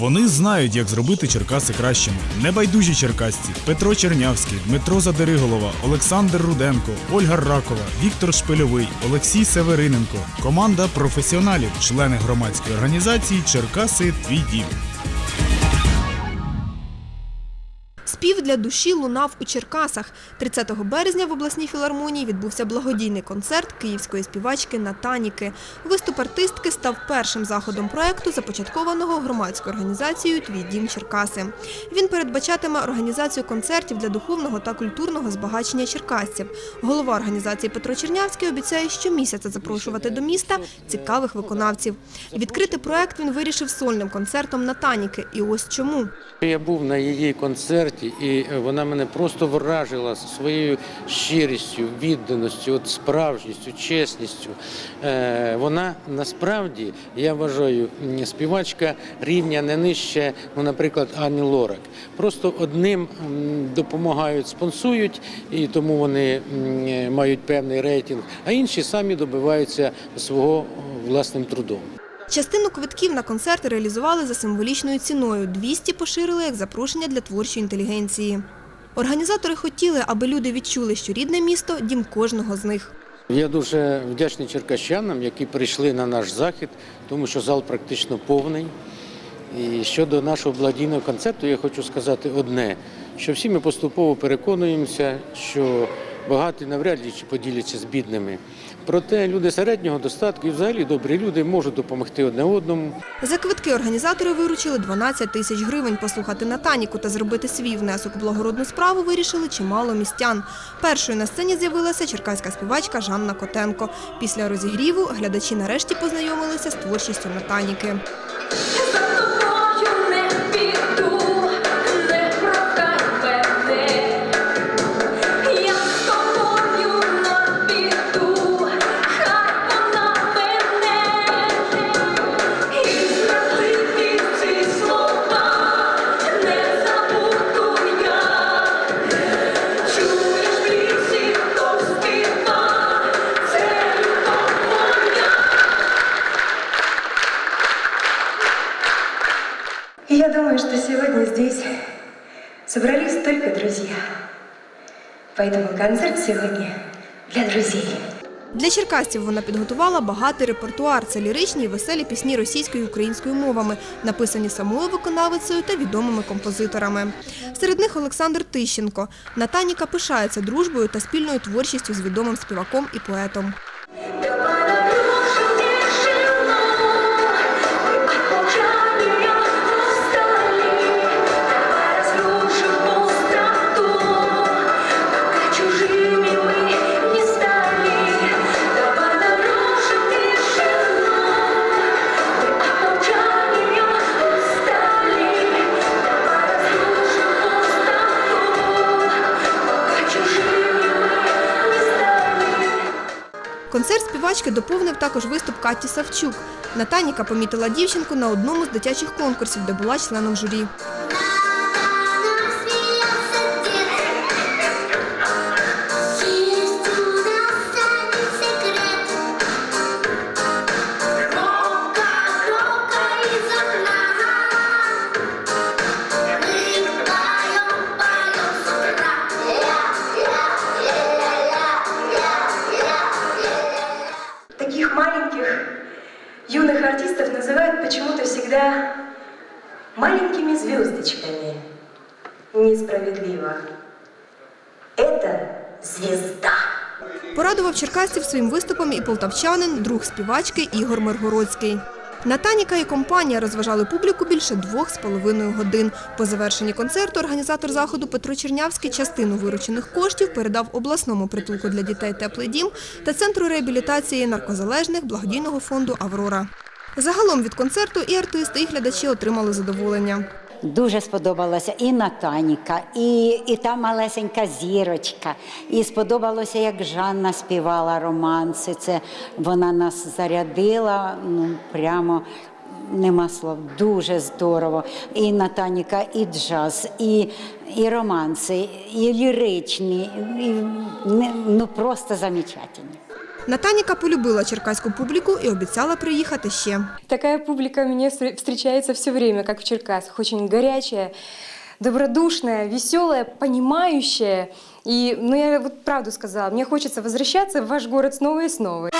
Вони знають, як зробити Черкаси кращими. Небайдужі черкасці Петро Чернявський, Дмитро Задериголова, Олександр Руденко, Ольга Ракова, Віктор Шпильовий, Олексій Севериненко. Команда професіоналів, члени громадської організації Черкаси Твій дім. Спів для душі лунав у Черкасах. 30 березня в обласній філармонії відбувся благодійний концерт київської співачки Натаніки. Виступ артистки став першим заходом проекту, започаткованого громадською організацією Твій дім Черкаси. Він передбачатиме організацію концертів для духовного та культурного збагачення черкасців. Голова організації Петро Чернявський обіцяє щомісяця запрошувати до міста цікавих виконавців. Відкрити проект він вирішив сольним концертом Натаніки. І ось чому. Я був на її концерті, і вона мене просто вражила своєю щирістю, відданістю, от справжністю, чесністю. Е, Вона насправді, я вважаю, співачка рівня не нижче, ну, наприклад, Ані Лорак. Просто одним допомагають, спонсують, і тому вони мають певний рейтинг, а інші самі добиваються свого власним трудом. Частину квитків на концерт реалізували за символічною ціною. 200 поширили як запрошення для творчої інтелігенції. Організатори хотіли, аби люди відчули, що рідне місто – дім кожного з них. Я дуже вдячний черкащанам, які прийшли на наш захід, тому що зал практично повний. І щодо нашого благодійного концерту, я хочу сказати одне: що всі ми поступово переконуємося, що багаті навряд чи поділяться з бідними. Проте люди середнього достатку і взагалі добрі люди можуть допомогти одне одному. За квитки організатори виручили 12 тисяч гривень. Послухати Натаніку та зробити свій внесок у благородну справу вирішили чимало містян. Першою на сцені з'явилася черкаська співачка Жанна Котенко. Після розігріву глядачі нарешті познайомилися з творчістю Натаніки. Думаю, что сегодня здесь собрались только друзья. Поэтому концерт сегодня для друзей. Для черкасців вона підготувала багатий репертуар. Це ліричні і веселі пісні російською і українською мовами, написані самою виконавицею та відомими композиторами. Серед них Олександр Тищенко. Натаніка пишається дружбою та спільною творчістю з відомим співаком і поетом. Концерт співачки доповнив також виступ Каті Савчук. Натаніка помітила дівчинку на одному з дитячих конкурсів, де була членом журі. Несправедливо. Это звезда. Порадував черкасців своїм виступом і полтавчанин, друг співачки Ігор Миргородський. Натаніка і компанія розважали публіку більше двох з половиною годин. По завершенні концерту організатор заходу Петро Чернявський частину виручених коштів передав обласному притулку для дітей «Теплий дім» та Центру реабілітації наркозалежних благодійного фонду «Аврора». Загалом від концерту і артисти, і глядачі отримали задоволення. Дуже сподобалася і Натаніка, і, і та малесенька зірочка. І сподобалося, як Жанна співала романси. Це вона нас зарядила, ну прямо. Нема слов, дуже здорово. І Натаніка, і джаз, і, і романси, і ліричні, і, ну просто замечательні. Натаніка полюбила черкаську публіку і обіцяла приїхати ще. Така публіка мені зустрічається все время, як в Черкасах. Очень горячая, добродушная, веселая, понимающая. И, ну, я вот правду сказала, мне хочется возвращаться в ваш город снова и снова.